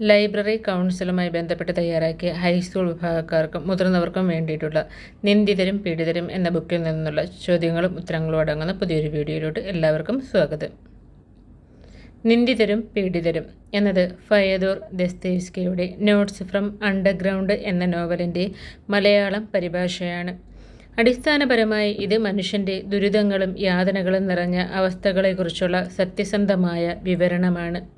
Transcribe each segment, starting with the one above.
Library കൗൺസിലുമായി ബന്ധപ്പെട്ട് തയ്യാറാക്കിയ high school വിഭാഗക്കാർക്കും മുതിർന്നവർക്കും വേണ്ടിയിട്ടുള്ള നിന്ദിതരും പീഡിതരും എന്ന ബുക്കിൽ നിന്നുള്ള ചോദ്യങ്ങളും ഉത്തരങ്ങളും അടങ്ങുന്ന പുതിയൊരു വീഡിയോയിലോട്ട് എല്ലാവർക്കും സ്വാഗതം. നിന്ദിതരും പീഡിതരും എന്നത് ഫയദൂർ ദസ്തേവ്സ്കിയുടെ നോട്ട്സ് ഫ്രം അണ്ടർഗ്രൗണ്ട് എന്ന നോവലിന്റെ മലയാളം പരിഭാഷയാണ്. അടിസ്ഥാനപരമായി ഇത് മനുഷ്യന്റെ ദുരിതങ്ങളും യാതനകളും നിറഞ്ഞ അവസ്ഥകളെക്കുറിച്ചുള്ള സത്യസന്ധമായ വിവരണമാണ്.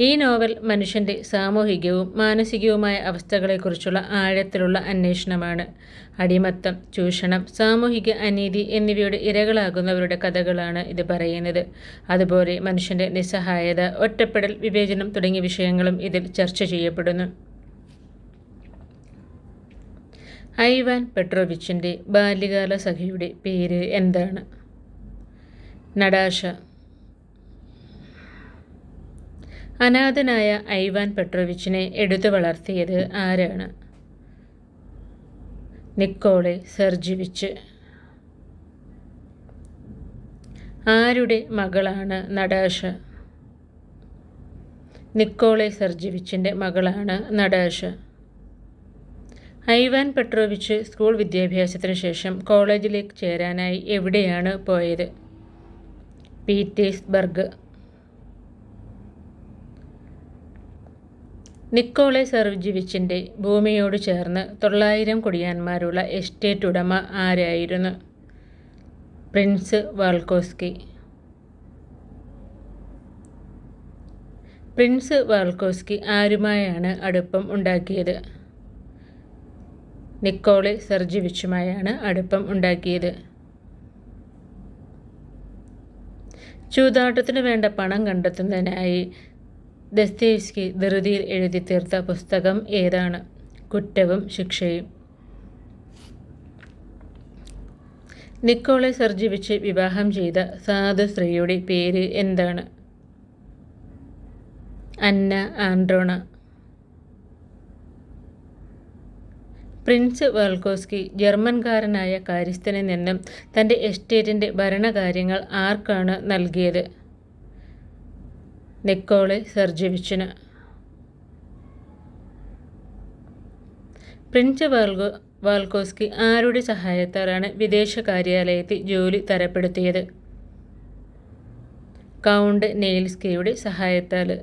ഈ നോവൽ മനുഷ്യന്റെ സാമൂഹികവും മാനസികവുമായ അവസ്ഥകളെക്കുറിച്ചുള്ള ആഴത്തിലുള്ള അന്വേഷണമാണ്. അടിമത്തം ചൂഷണം സാമൂഹിക അനീതി എന്നിവയുടെ ഇരകളാകുന്നവരുടെ കഥകളാണ് ഇത് പറയുന്നത്. അതുപോലെ മനുഷ്യന്റെ നിസ്സഹായത ഒറ്റപ്പെടൽ വിവേചനം തുടങ്ങിയ വിഷയങ്ങളും ഇതിൽ ചർച്ച ചെയ്യപ്പെടുന്നു. ഐവാൻ പെട്രോവിച്ചിന്റെ ബാല്യകാല സഖിയുടെ പേര് എന്താണ്? നടാഷ അനാഥനായ ഐവാൻ പെട്രോവിച്ചിനെ എടുത്തു വളർത്തിയത് ആരാണ്? Nikolai Sergeyevich. ആരുടെ മകളാണ് നടാഷ? നിക്കോളെ സെർജിവിച്ചിന്റെ മകളാണ് നടാഷ. ഐവാൻ പെട്രോവിച്ച് സ്കൂൾ വിദ്യാഭ്യാസത്തിന് ശേഷം കോളേജിലേക്ക് ചേരാനായി എവിടെയാണ് പോയത്? പീറ്റേഴ്സ്ബർഗ്. നിക്കോളെ സെർജിവിച്ചിന്റെ ഭൂമിയോട് ചേർന്ന് തൊള്ളായിരം കുടിയാന്മാരുള്ള എസ്റ്റേറ്റ് ഉടമ ആരായിരുന്നു? പ്രിൻസ് വാൾക്കോസ്കി പ്രിൻസ് വാൾക്കോസ്കി ആരുമായാണ് അടുപ്പം ഉണ്ടാക്കിയത്? നിക്കോളെ സെർജിവിച്ചുമായാണ് അടുപ്പം ഉണ്ടാക്കിയത്. ചൂതാട്ടത്തിന് വേണ്ട പണം കണ്ടെത്തുന്നതിനായി ദസ്തേവ്സ്കി ധൃതിയിൽ എഴുതി തീർത്ത പുസ്തകം ഏതാണ്? കുറ്റവും ശിക്ഷയും. നിക്കോളെ സർജിവിച്ച് വിവാഹം ചെയ്ത സാധു സ്ത്രീയുടെ പേര് എന്താണ്? അന്ന ആൻഡ്രോണ. പ്രിൻസ് വാൾക്കോസ്കി ജർമ്മൻകാരനായ കാര്യസ്ഥനിൽ നിന്നും തന്റെ എസ്റ്റേറ്റിന്റെ ഭരണകാര്യങ്ങൾ ആർക്കാണ് നൽകിയത്? നിക്കോളെ സെർജിവിച്ചിന്. പ്രിൻസ് വാൽഗോ വാൽക്കോസ്കി ആരുടെ സഹായത്താലാണ് വിദേശ കാര്യാലയത്തിൽ ജോലി തരപ്പെടുത്തിയത്? കൗണ്ട് നെയിൽസ്കിയുടെ സഹായത്താൽ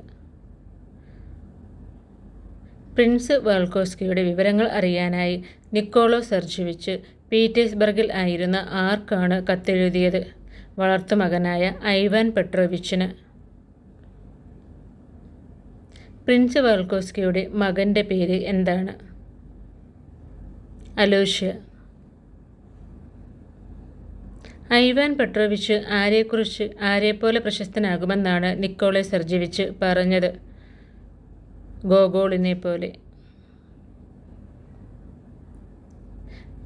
പ്രിൻസ് വാൽക്കോസ്കിയുടെ വിവരങ്ങൾ അറിയാനായി നിക്കോളോ സെർജിവിച്ച് പീറ്റേഴ്സ്ബർഗിൽ ആയിരുന്ന ആർക്കാണ് കത്തെഴുതിയത്? വളർത്തുമകനായ ഐവാൻ പെട്രോവിച്ചിന്. പ്രിൻസ് വാൽക്കോസ്കിയുടെ മകന്റെ പേര് എന്താണ്? അലോഷ്യ. ഐവാൻ പെട്രോവിച്ച് ആരെക്കുറിച്ച് ആരെപ്പോലെ പ്രശസ്തനാകുമെന്നാണ് നിക്കോളെ സർജിവിച്ച് പറഞ്ഞത്. ഗോഗോളിനെ പോലെ.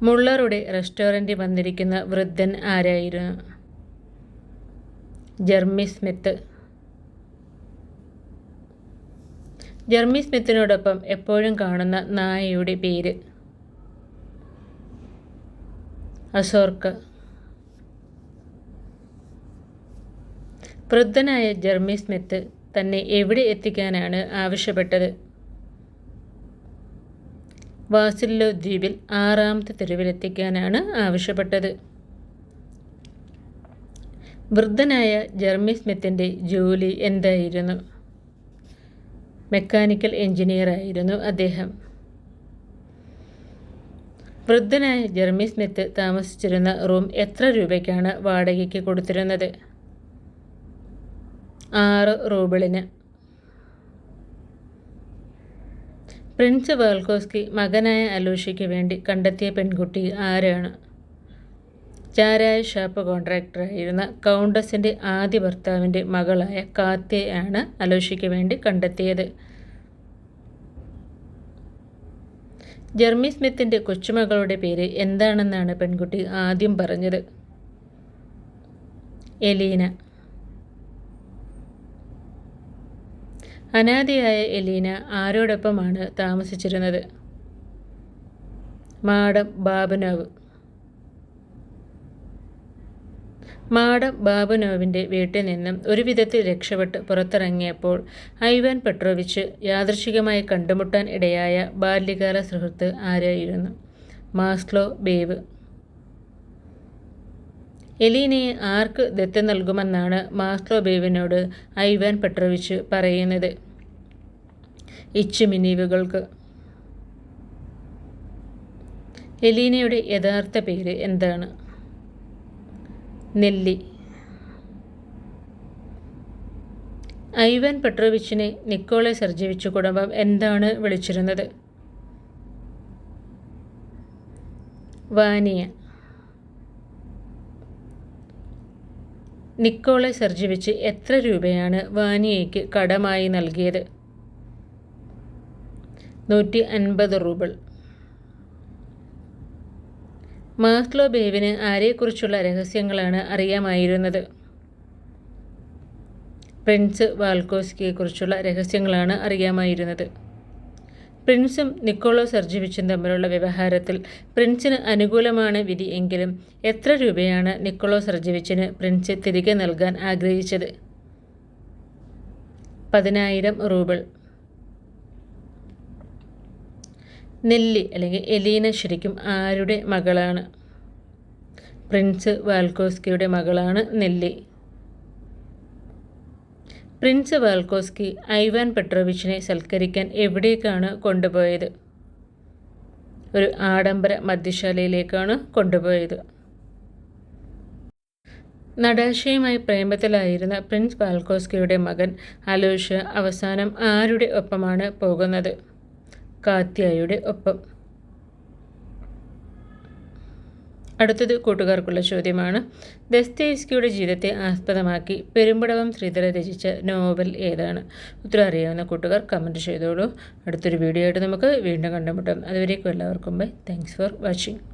മുള്ളറുടെ റെസ്റ്റോറന്റിൽ വന്നിരിക്കുന്ന വൃദ്ധൻ ആരായിരുന്നു? Jeremy Smith. ജെർമി സ്മിത്തിനോടൊപ്പം എപ്പോഴും കാണുന്ന നായയുടെ പേര്. അസോർക്ക്. വൃദ്ധനായ ജെർമി സ്മിത്ത് തന്നെ എവിടെ എത്തിക്കാനാണ് ആവശ്യപ്പെട്ടത്? വാസില്ലോ ദ്വീപിൽ ആറാമത്തെ തെരുവിലെത്തിക്കാനാണ് ആവശ്യപ്പെട്ടത്. വൃദ്ധനായ ജെർമി സ്മിത്തിന്റെ ജോലി എന്തായിരുന്നു? മെക്കാനിക്കൽ എഞ്ചിനീയറായിരുന്നു അദ്ദേഹം. വൃദ്ധനായ ജെർമി സ്മിത്ത് താമസിച്ചിരുന്ന റൂം എത്ര രൂപയ്ക്കാണ് വാടകയ്ക്ക് കൊടുത്തിരുന്നത്? ആറ് റൂബിളിന്. പ്രിൻസ് വേൾക്കോസ്കി മകനായ അലൂഷയ്ക്ക് വേണ്ടി കണ്ടെത്തിയ പെൺകുട്ടി ആരാണ്? ചാരായ ഷാപ്പ് കോൺട്രാക്ടറായിരുന്ന കൗണ്ടസിന്റെ ആദ്യ ഭർത്താവിന്റെ മകളായ കാത്യയാണ് അലോഷിക്ക് വേണ്ടി കണ്ടെത്തിയത്. ജെർമി സ്മിത്തിന്റെ കൊച്ചുമകളുടെ പേര് എന്താണെന്നാണ് പെൺകുട്ടി ആദ്യം പറഞ്ഞത്? എലീന. അനാദിയായ എലീന ആരോടൊപ്പമാണ് താമസിച്ചിരുന്നത്? മാഡം ബാബുനാവ്. മാഡം ബാബുനോവിന്റെ വീട്ടിൽ നിന്നും ഒരുവിധത്തിൽ രക്ഷപ്പെട്ട് പുറത്തിറങ്ങിയപ്പോൾ ഐവാൻ പെട്രോവിച്ച് യാദൃശികമായി കണ്ടുമുട്ടാൻ ഇടയായ ബാല്യകാല സുഹൃത്ത് ആരായിരുന്നു? Masloboev. എലീനയെ ആർക്ക് ദത്ത് നൽകുമെന്നാണ് മാസ്ലോ ബേവിനോട് ഐവാൻ പെട്രോവിച്ച് പറയുന്നത്. ഇച്ചുമിനീവുകൾക്ക് എലീനയുടെ യഥാർത്ഥ പേര് എന്താണ്? നെല്ലി. ഐവൻ പെട്രോവിച്ചിനെ നിക്കോളെ സർജീവിച്ചു കുടുംബം എന്താണ് വിളിച്ചിരുന്നത്? വാനിയ. നിക്കോളെ സർജീവിച്ച് എത്ര രൂപയാണ് വാനിയയ്ക്ക് കടമായി നൽകിയത്? നൂറ്റി അൻപത് റൂബിൾ. മാസ്ലോ ബേവിന് ആരെക്കുറിച്ചുള്ള രഹസ്യങ്ങളാണ് അറിയാമായിരുന്നത്. പ്രിൻസ് വാൽക്കോസ്കിയെക്കുറിച്ചുള്ള രഹസ്യങ്ങളാണ് അറിയാമായിരുന്നത്. പ്രിൻസും നിക്കോളോ സർജിവിച്ചും തമ്മിലുള്ള വ്യവഹാരത്തിൽ പ്രിൻസിന് അനുകൂലമാണ് വിധി എങ്കിലും എത്ര രൂപയാണ് നിക്കോളോ സർജിവിച്ചിന് പ്രിൻസ് തിരികെ നൽകാൻ ആഗ്രഹിച്ചത്? പതിനായിരം റൂബിൾ. നെല്ലി അല്ലെങ്കിൽ എലീന ശരിക്കും ആരുടെ മകളാണ്? പ്രിൻസ് വാൽക്കോസ്കിയുടെ മകളാണ് നെല്ലി. പ്രിൻസ് വാൽക്കോസ്കി ഐവാൻ പെട്രോവിച്ചിനെ സൽക്കരിക്കാൻ എവിടേക്കാണ് കൊണ്ടുപോയത്? ഒരു ആഡംബര മദ്യശാലയിലേക്കാണ് കൊണ്ടുപോയത്. നടാശയുമായി പ്രേമത്തിലായിരുന്ന പ്രിൻസ് വാൽക്കോസ്കിയുടെ മകൻ അലോഷ അവസാനം ആരുടെ ഒപ്പമാണ് പോകുന്നത്? കാത്യായുടെ ഒപ്പം. അടുത്തത് കൂട്ടുകാർക്കുള്ള ചോദ്യമാണ്. ദസ്തേവ്സ്കിയുടെ ജീവിതത്തെ ആസ്പദമാക്കി പെരുമ്പടവം ശ്രീധര രചിച്ച നോവൽ ഏതാണ്? ഉത്തരം അറിയാവുന്ന കൂട്ടുകാർ കമന്റ് ചെയ്തോളൂ. അടുത്തൊരു വീഡിയോ ആയിട്ട് നമുക്ക് വീണ്ടും കണ്ടുമുട്ടാം. അതുവരേക്കും എല്ലാവർക്കും ബൈ താങ്ക്സ് ഫോർ വാച്ചിങ്